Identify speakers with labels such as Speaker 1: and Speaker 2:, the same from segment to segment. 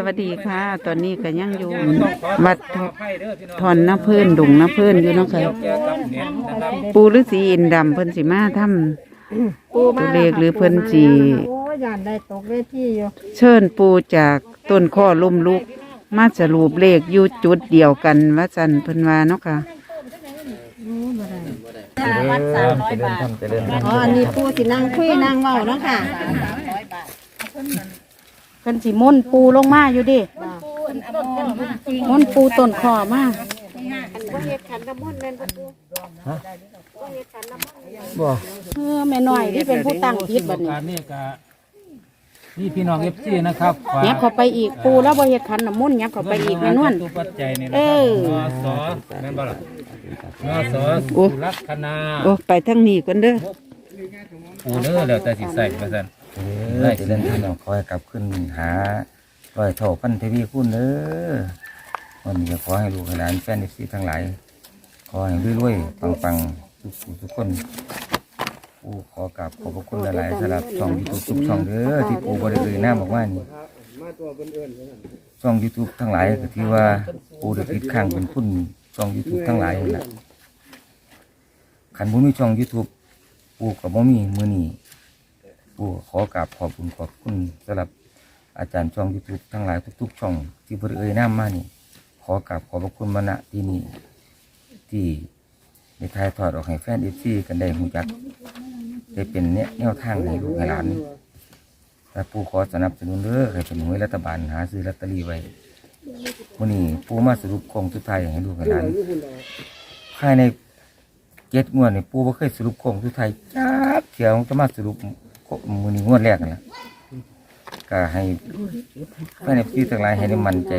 Speaker 1: สวัสดีค่ะ ตอนนี้ก็ยังอยู่
Speaker 2: ต้องขอ
Speaker 1: วัด
Speaker 2: ขออภัยเด้อพี่น้อง
Speaker 1: ทอนน้ำเพื่นดุงน้ำเพื่นอยู่เนาะค่ะ
Speaker 2: เกี่ยวกับเน็ตนะครับ
Speaker 1: ปูฤาษีอินดำเพิ่นสิมาทำตัวเลขหรือเพิ่นสิ
Speaker 3: โอ้ยยานได้ตกเวทีอยู่
Speaker 1: เชิญปูจากต้นข้อลุ่มลุก มาสรุปเลขอยู่จุดเดียวกันว่าจันเพิ่นว่าเนาะค่ะ
Speaker 3: วัดสามร้อยบาทอ๋ออันนี้ปูสินั่งคุยนั่งเว้าเนาะค่ะ
Speaker 4: เพิ่นสิม่นปูลงมาอยู่ดิม่นปูต้นคอมา
Speaker 2: บ่
Speaker 4: เออแม่น้อยที่เป็นผู้ตั้งพิษบัดนี้
Speaker 2: การนี่ก็นี่พี่น้องเอฟซีนะครับฝาก
Speaker 4: ยับเข้าไปอีกปูแล้วบ่เฮ็ดขันน้ำมนต์ยับเข้าไปอีกแม่นวล
Speaker 2: ตัวปัจจัยนี่นะ
Speaker 4: เอ
Speaker 2: ครับ
Speaker 4: อ
Speaker 2: นสแม่นบ่ล่ะนส
Speaker 1: โอ้
Speaker 2: สุลักษณา
Speaker 1: โอ้ไปทางนี้ก่อนเด้อ
Speaker 2: ปูเด้อแล้วแต่สิใส่ว่าซั่น
Speaker 5: เออจะเล่นพี่น้องคอยกลับขึ้นหาร้อยเท่าพันเทวีคุณเด้อวันนี้ขอให้ลูกให้หลานแฟนเอฟซีทั้งหลายขอให้รวยๆปังๆทุกทุกคนปูขอกราบขอบพระคุณหลายๆสำหรับช่องยูทูบทุกช่องเด้อที่ปูบริเวณหน้าบอกว่านี่ช่องยูทูบทั้งหลายก็ที่ว่าปูได้ติดข้างเป็นคุณช่องยูทูบทั้งหลายนั่นแหละขันบุมีช่องยูทูบปูกับบ่มีมือนี้ ผู้ขอกราบขอบคุณขอบคุณสำหรับอาจารย์ช่องยูทูบทั้งหลายทุก ๆ ช่อง ที่บริเอ่ยน้ำมานี่ ขอกราบขอบพระคุณมาณที่นี่ที่ได้ถ่ายทอดออกให้แฟนเอฟซีกันได้หูจักได้เป็นเนี่ยแนวทางให้ลูกให้หลานแต่ผู้ขอสนับสนุนเด้อให้เป็นหน่วยรัฐบาลหาซื้อลอตเตอรี่ไว้วันนี้ผู้มาสรุปคงสุดท้ายให้ลูกให้หลานภายในเจ็ดงวดนี่ปู่บ่เคยสรุปคงสุดท้ายจักเที่ยวจะมาสรุป มือนี้งวดแรกนั่นแหละก็ให้แฟนพี่ทั้งหลายให้ได้มั่นใจ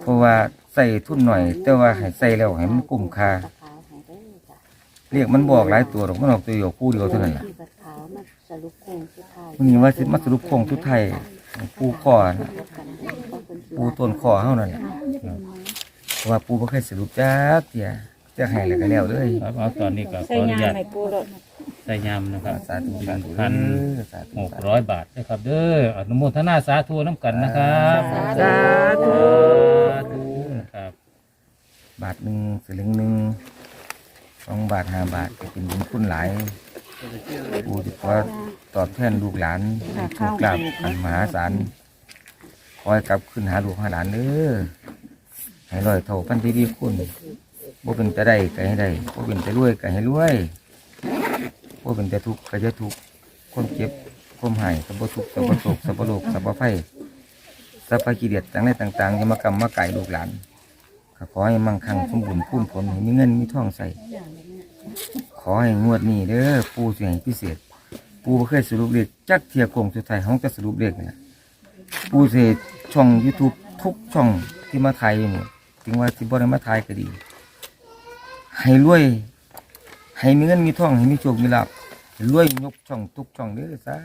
Speaker 5: เพราะว่าใส่ทุนหน่อย แต่ว่าให้ใส่แล้วให้มันคุ้มค่าเรียกมันบอกหลายตัวหรอกมันออกตัวเดียวคู่เดียวเท่านั้นแหละมึงว่าสิมาสรุปโครงทุดไทายปูข้อนะปูต้นข้อเท่านั้นแหละเพราะว่าปูไม่เคยสรุปจักเดียจะให้แล้วก็แล้วเลย
Speaker 2: ครับเอาตอนนี้ก็ข
Speaker 4: ใส่
Speaker 2: ออนุ
Speaker 4: ยา
Speaker 2: ญาต
Speaker 4: ให้ปูโลด
Speaker 2: ใส่ยำนะครับ
Speaker 5: สาธุสาธุ
Speaker 2: พัน
Speaker 5: สาธุ
Speaker 2: หกร้อยบาทนะครับเด้ออนุโมทนาสาธุน้ำกันนะครับ
Speaker 1: สาธุ
Speaker 2: สาธุครับ
Speaker 5: บาทหนึ่งสลึงหนึ่งสองบาทห้าบาทก็เป็นบุญคุณหลายปูที่ขอตอบแทนลูกหลานถูกกลับอันมหาศาลคอยกลับขึ้นหาลูกหาหลานเด้อให้ร้อยเท่าพันทีดีคุณบ่เป็นแต่ได้ก็ให้ได้บ่เป็นแต่รวยก็ให้รวย บ่าเป็นแต่ทุกข์ก็จะทุกข์ความเจ็บความหายสับปทุกข์สับปโศกสับปโลกสับปไฟสัพพกิเลสต่างๆต่างๆยมกรรมมาไก่ลูกหลานขอให้มั่งคั่งสมบูรณ์พูนผลมีเงินมีทองใส่ ขอให้งวดนี้เด้อปูเสียงพิเศษ ปูเคยสรุปเลขจักเทียโคงสุดท้ายห้องจะสรุปเลขเนี่ยปูเสียช่อง YouTube ทุกช่องที่มาไทยอยู่นี่ถึงว่าที่บ่ได้มาไทยก็ดี ให้รวย ให้มีเงินมีทองให้มีโชคมีลาภรวยยกช่องทุกช่องเด้อสา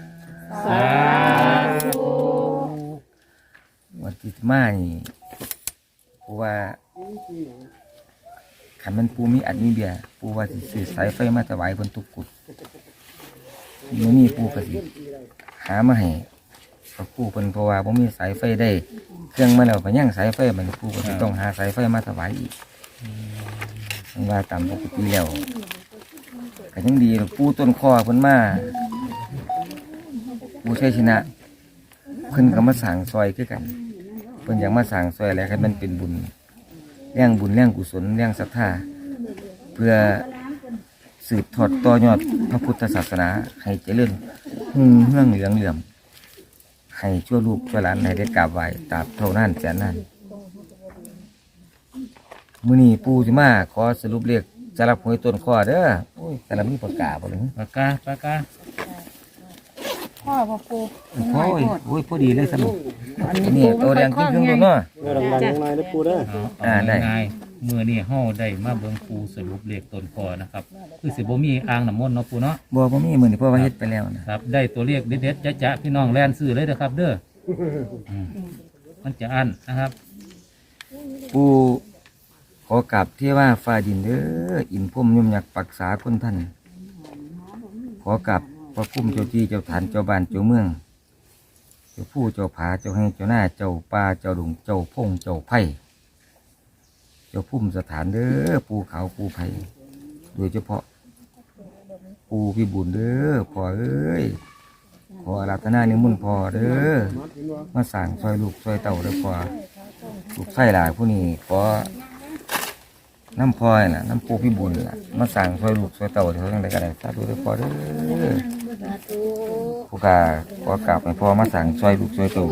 Speaker 2: สาธุ
Speaker 5: วันที่มานี่เพราะว่าขันมันปูมีอัดมีเบียปูว่าสิซื้อสายไฟมาถวายบนทุกกุดมื้อนี้ปูก็สิหามาให้กับปูเพิ่นเพราะว่าบ่มีสายไฟได้ เครื่องมาแล้วก็ยังสายไฟมันปูก็ต้องหาสายไฟมาถวายอีกเพิ่นว่าตามปกติแล้ว ก็ยังดีปูต้นคอเพิ่นมาปูชัยชนะเพิ่นก็มาสั่งซอยคือกันเพิ่นอยากมาสั่งซอยอะไรให้มันเป็นบุญเรื่องบุญเรื่องกุศลเรื่องศรัทธาเพื่อสืบทอดต่อยอดพระพุทธศาสนา ให้เจริญหุ่งเฮืองเหลืองเหลื่อม ให้ชั่วลูกชั่วหลานให้ได้กราบไหว้ตราบเท่านั้นแสนนั้นมื้อนี้ปู่สิมาขอสรุปเลข สำหรับหวยต้นข้อเด้อโอ้ยแต่ละมีปากกาบ่เลย
Speaker 2: ปากกาปากกา
Speaker 4: พ่อบ่ปู
Speaker 5: โอ้ยโอ้ยพอดีเลยสนุกอันนี้ตัวแดงจริงๆตัวเนาะ
Speaker 4: จ้ะ
Speaker 2: เอา
Speaker 5: อ่า
Speaker 2: เอา
Speaker 5: ได้
Speaker 2: ง่ายๆมือนี่เฮาได้มาเบิ่งปูสรุปเลขต้นคอนะครับ คือสิบ่มีอ่างน้ำมนต์เนาะปูเนาะ
Speaker 5: บ่บ่มีมื้อนี้เพราะว่าเฮ็ดไปแล้วนะ
Speaker 2: ครับได้ตัวเลขเด็ดๆจ๊ะๆพี่น้องแลนซื้อเลยนะครับ เด้ออืมมันจะอันนะครับ
Speaker 5: ปูข อกราบเทว่าฟ้าดินเด้ออินพุ่มยมยักษ์ปักษาคนท่าน ขอกราบพระพุ่มเจ้าที่เจ้าฐานเจ้าบ้านเจ้าเมือง เจ้าผู้เจ้าผาเจ้าให้เจ้าหน้าเจ้าป่าเจ้าดงเจ้าพงเจ้าไผ่เจ้าพุ่มสถานเด้อปูเขาปูไผ่โดยเฉพาะปูพี่บุญเด้อพ่อเอ้ยขออาราธนานิมนต์พ่อเด้อมาสั่งซอยลูกซอยเต่าเด้อพ่อลูกไส้หลายผู้นี้ขอ น้ำพลอยน่ะน้ำปูพี่บุญน่ะมาสั่งซอยลูกซอยเต่าเท่านั้นใดก็ได้สาธุเด้พอเด้อผู้กาขอกราบให้พ่อมาสั่งซอยลูกซอยเต่า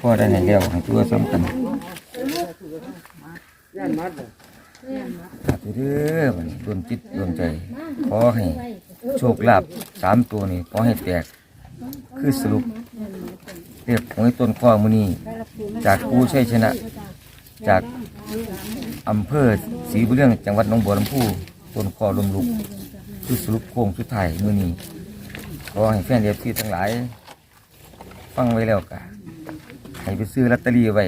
Speaker 5: พ่อได้ให้แล้วให้ตัวสำคัญสาธุเด้อบัดนี้ดวงจิตดวงใจขอให้โชคลาภสามตัวนี่ขอให้แตกคือสรุปเรียกหวยต้นข้อมือนี้จากผู้ชัยชนะ จากอำเภอ รีบุญเรื่องจังหวัดหนองบัวลำพูต้นข้อลมลุกคือสรุปโค้งสุดท้ายมือนี้ขอให้แฟนเดียบที่ทั้งหลาย ฟังไว้แล้วกะให้ไปซื้อลอตเตอรี่ไว้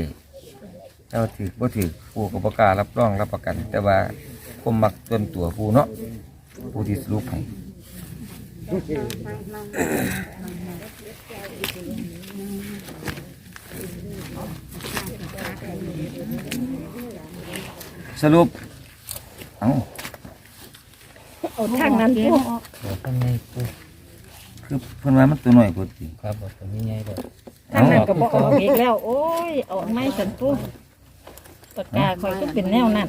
Speaker 5: เจ้าถือบ่ถือผู้กับประการับรองรับประกัน แต่ว่าผมมักจนตัวผู้เนาะผู้ที่สรุปให้สรุป เอ้า
Speaker 3: ทางนั้นปู
Speaker 2: เดี๋ยวข้างในปู
Speaker 5: คือเพิ่นว่ามันตัวหน่อยกว่าติ
Speaker 2: ครับบอกตัวนี้ไงบอก
Speaker 3: ทางนั้นก็บอกออกอีกแล้ว โอ้ยออกไม่สันปูปากกาคอยก็เป็นแนวนั้น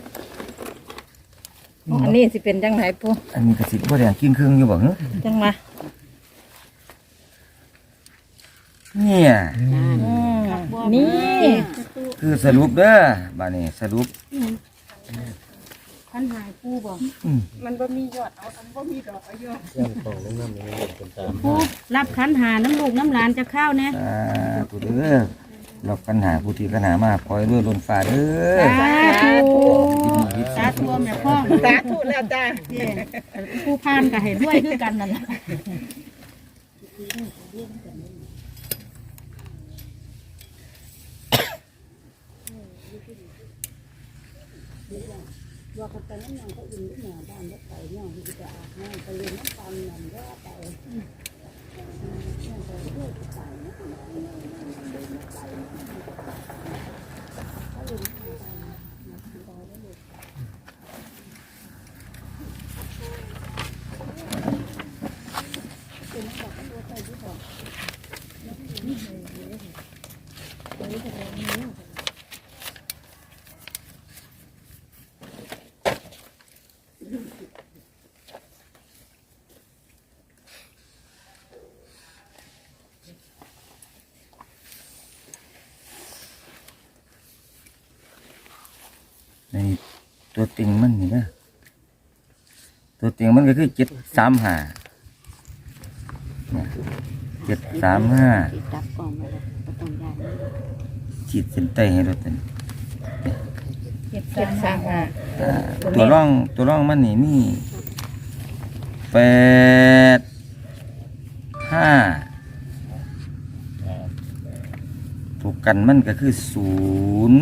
Speaker 3: อันนี้สิเป็นจังไหนปู
Speaker 5: อันนี้ก็สิบ่ได้กิ้งครึ่งอยู่บ่ฮะ
Speaker 3: จังมา
Speaker 5: เนี่ย
Speaker 3: อืมนี่
Speaker 5: คือสรุปเด้อบัดนี้สรุป
Speaker 4: ขันหายปูบอก
Speaker 5: อืม
Speaker 4: ปูรับขันหาน้ำลูกน้ำหลานจะเข้าเนี่ย
Speaker 5: สาธุเด้อเราปัญหาผู้ที่ปัญหามาปล่อยด้วยล้นฟ้าเด้อ
Speaker 4: สาธุ
Speaker 5: ยินดี
Speaker 4: สาธุแม่พ่อง
Speaker 3: สาธุแล้วจ้า
Speaker 4: ผู้พานก็เห็นด้วยคือกันนั่นแหละ
Speaker 3: ว่าคนตอนนั้นนางก็อยู่ที่หน้าบ้านรถไฟเนี่ยที่จะอาบน้ำไปเรียนน้ำตาลนำรถไปเดี๋ยวน้องบอก
Speaker 5: ใน ตัวติงมันนี่นะตัวติงมันก็คือเจ็ดสามห้าเจ็ดสามห้า
Speaker 3: จับกล่องมาเลยประตูใหญ่
Speaker 5: ขีดเส้นใต้ให้รถตัน
Speaker 3: เจ็ดสามห้า
Speaker 5: อ่าตัวร่องตัวร่องมันนี่มีแปดห้าถูกกันมันก็คือศูนย์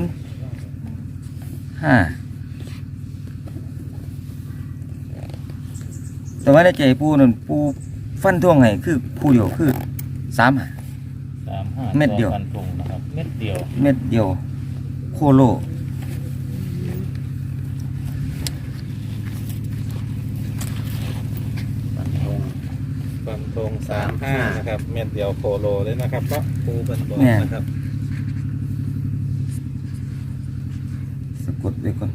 Speaker 5: ห้า แต่ว่าในใจปูนั่นปูฟันท่วงให้คือผู้เดียวคือสามห้า
Speaker 2: สามห้า
Speaker 5: เม็ดเดียว
Speaker 2: ฟันธงนะครับ เม็ดเดียว
Speaker 5: เม็ดเดียว โคโล
Speaker 6: ฟันธงฟันธงสามห้านะครับ เม็ดเดียวโคโลเลยนะครับก็ปูเป็นบอกนะครับ
Speaker 5: สะกดไว้ก่อน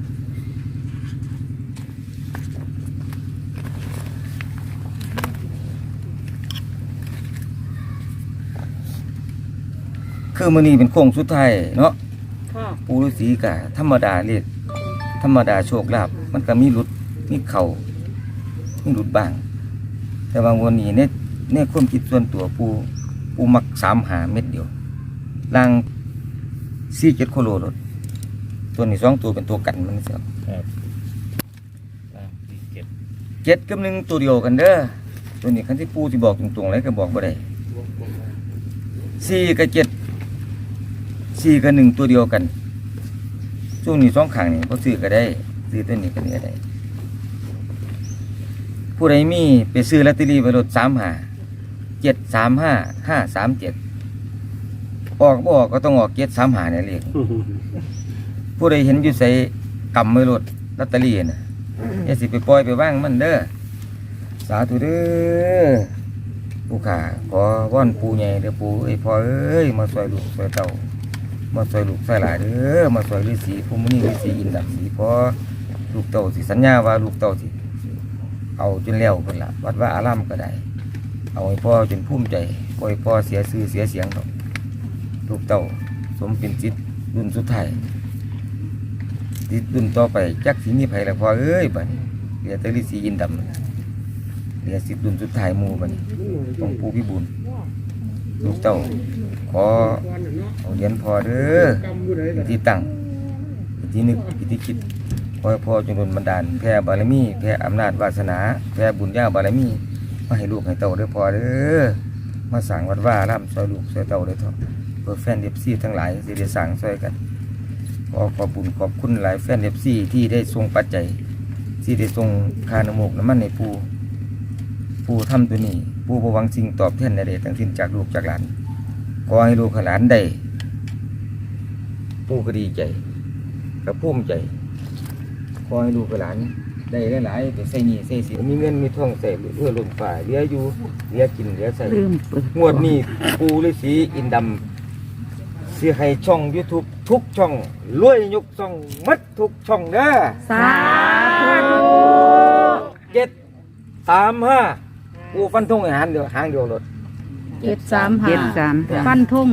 Speaker 5: คือมือนี้เป็นโค้งสุดท้ายเนาะ
Speaker 3: ค่ะ
Speaker 5: ปูฤาษีกะธรรมดาเรียกธรรมดาโชคลาภมันก็มีหลุดมีเข่ามีหลุดบ้าง แต่บางวันนี้เนี่ยเนี่ยความคิดส่วนตัวปูปูมักสามหาเม็ดเดียวล่างสี่เจ็ดโคโลรถตัวนี้สองตัวเป็นตัวกันมันเสีย
Speaker 2: ครับสามสี่เจ็ด
Speaker 5: เจ็ดกับหนึ่งตัวเดียวกันเด้อตัวนี้คันที่ปูที่บอกตรงๆเลยก็บอกบ่ได้สี่กับเจ็ด สี่กับหนึ่งตัวเดียวกันช่วงนี้สองข้างนี่ก็ซื้อก็ได้ ซื้อตัวนี้ก็นี้ก็ได้ ผู้ใดมีไปซื้อลอตเตอรี่ไปรถสามห้าเจ็ดสามห้าห้าสามเจ็ดออกบ่ออกก็ต้องออกเจ็ดสามหาเนี่ยเลขผู้ใดเห็นอยู่ใส่กำไม่ลดลอตเตอรี่น่ะอย่าสิไปปล่อยไปว่างมันเด้อสาธุเด้อผู้ขาขอว่อนปูใหญ่เด้อปูเอ้ยพ่อเอ้ยมาช่วยลูกช่วยเต้า มาช่วยลูกช่วยหลานเด้อมาช่วยฤาษีภูมินี่ฤาษีอินดำสีพ่อลูกเต้าสิสัญญาว่าลูกเต้าสิเอาจนแล้วเพิ่นละวัดว่าอารามก็ได้ เอาให้พ่อจนภูมิใจบ่ให้พ่อเสียชื่อเสียเสียงดอกลูกเต้าสมเป็นจิตรุ่นสุดท้ายจิตรุ่นต่อไปจักสิมีไผละพ่อเอ้ยบัดนี้เหลือแต่ฤาษีอินดำเหลือสิทธิ์รุ่นสุดท้ายมูบัดนี้ของปู่พิบูลลูกเต้าขอ เอาเหรียญพอเด้อเป็นที่ตั้งเป็นที่นึกเป็นที่คิดขอพอจงดลบันดาลแผ่บารมีแผ่อำนาจวาสนาแผ่บุญญาบารมีมาให้ลูกให้เต่าเด้อพอเด้อมาสั่งวัดว่าร่ำซอยลูกซอยเต่าเด้อเถอเพื่อแฟนเอฟซีทั้งหลายสิได้สั่งซอยกันขอขอบบุญขอบคุณหลายแฟนเอฟซีที่ได้ทรงปัจจัยที่ได้ทรงคานำมกน้ำมันในปูปูทำตัวนี้ปูประวังสิ่งตอบแทนใดๆทั้งสิ้นจากลูกจากหลาน ขอให้ลูกให้หลานได้ปูก็ดีใจกับภูมิใจขอให้ลูกกับหลานได้หลายๆไปใส่หนี้ใส่สินมีเงินมีทองใส่เพื่อลมฝ่าเหลืออยู่เหลือกินเหลือใส่
Speaker 1: ลืมเปิด
Speaker 5: งวดนี้ปูฤาษีอินดำสิให้ช่อง YouTube ทุกช่องรวยยกช่องมัดทุกช่องเด้อ
Speaker 4: สาธุ
Speaker 5: เจ็ดสามห้าปูฟันทงให้หางเดียวหางเดียวรถ
Speaker 4: เจ็ดสามห้า
Speaker 1: เจ็ดสามห้า
Speaker 4: ฟันทุ่ง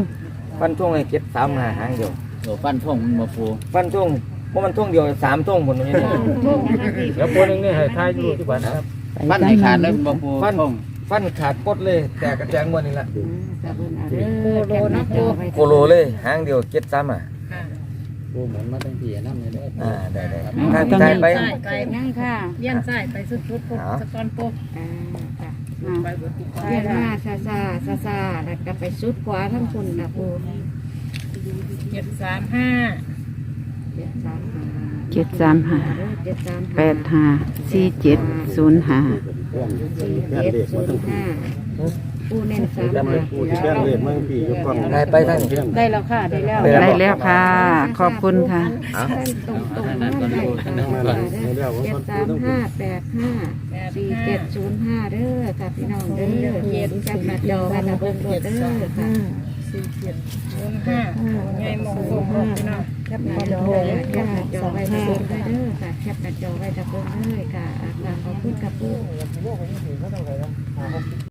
Speaker 5: ฟันทงให้เจ็ดสามห้าหางเดียว
Speaker 2: โอ้ฟันท่งมันมาปู
Speaker 5: ฟันทงเพราะมันทงเดียวสามทงหมดเลยนี่
Speaker 2: เดี๋ยวปูนึงนี่ให้ทายดูดีกว่านะครับ
Speaker 1: ฟันให้ขาดเลย
Speaker 2: มาปู
Speaker 5: ฟันฟันขาดปดเลย แต่กระแจงวันนี้ละ
Speaker 4: โคโลนะปู
Speaker 5: โคโลเลยหางเดียวเจ็ดสามอะ
Speaker 2: ปูหมุนมาตั้งที่นั่นเลยเด้อ
Speaker 5: อ่าได้ได้ทางทางไป
Speaker 3: ไป
Speaker 4: นั่งค่ะ
Speaker 3: เลี้ยนซ้ายไปสุดๆปุ๊บสะกอนปุ๊บ
Speaker 4: อ่าค่ะอ่าเรียนมาซาซาซาซาแล้วก็ไปสุดขวาทั้งคนนะปู
Speaker 3: เจ็ดสามห้า
Speaker 4: เจ็ดสามห้า
Speaker 1: เจ็ดสามห้า
Speaker 4: เจ็ดสามห้า
Speaker 1: แปดห้าสี่เจ็ดศูนย์ห้า
Speaker 4: สี่เจ็ดศูนย์ห้า ปูเน้นสามห้า
Speaker 5: ได้ไปทางนี้
Speaker 4: ได้แล้วค่ะ ได้แล้ว
Speaker 5: ได้
Speaker 1: ได้แล้วค่ะ ขอบคุณค่ะ
Speaker 4: ได้ตรงตรงๆมาได้ค่ะเจ็ดสามห้าแปดห้าสี่เจ็ดศูนย์ห้าเด้อค่ะพี่น้องเด้อเจ็ดจับมาจอกันนะเบิ่งโดดเด้อค่ะ
Speaker 3: ศูนย์ห้าใหญ่มองสูงพี่น้อง
Speaker 4: แคปหน้าจอไว้แคปหน้าจอไว้ตะเบิ่งเด้อค่ะแคปหน้าจอไว้ตะเบิ่งเด้อค่ะอ่าขอบคุณกับปู